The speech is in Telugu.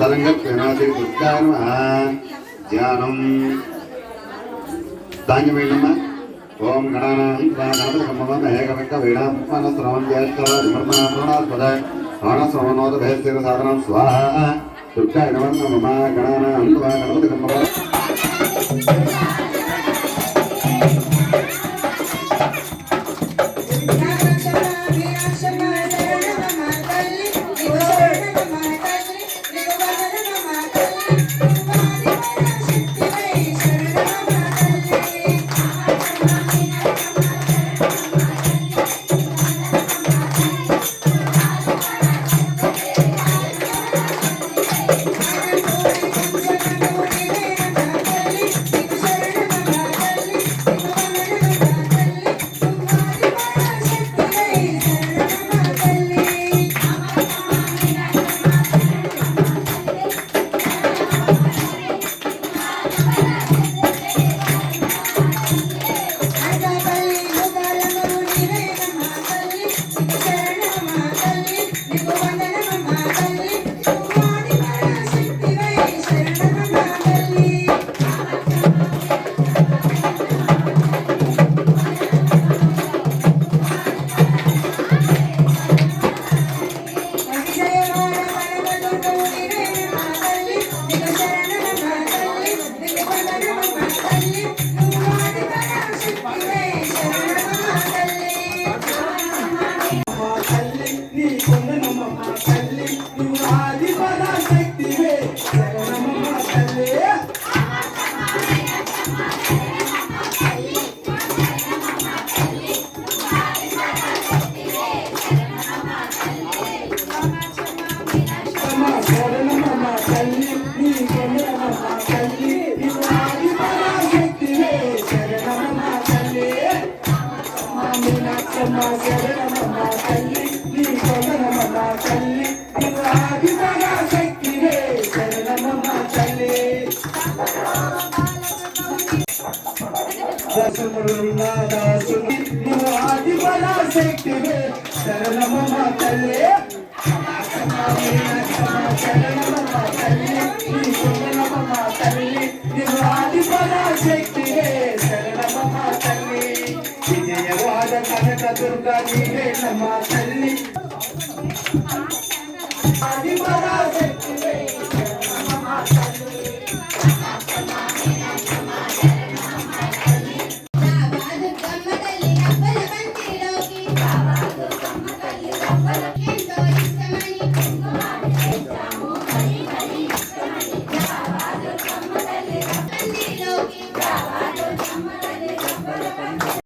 తరంగత్వనాది దుర్గాను ధ్యానం ధాన్యమేనమ్మా ఓం గణానాం ఏకరంక సాధనం. స్వాహ. దుర్గా నమ మమ గణపతి మీనాక్షమ్మ శరణమ్మ మా తల్లి నీ కొండనమ్మ మా తల్లి నువ్వు ఆది పరాశక్తివే శరణమ్మ మా తల్లి నువ్వు ఆది పాద కనక దుర్గా నీవే నమ్మా తల్లి అది పరాశక్తివే Yeah.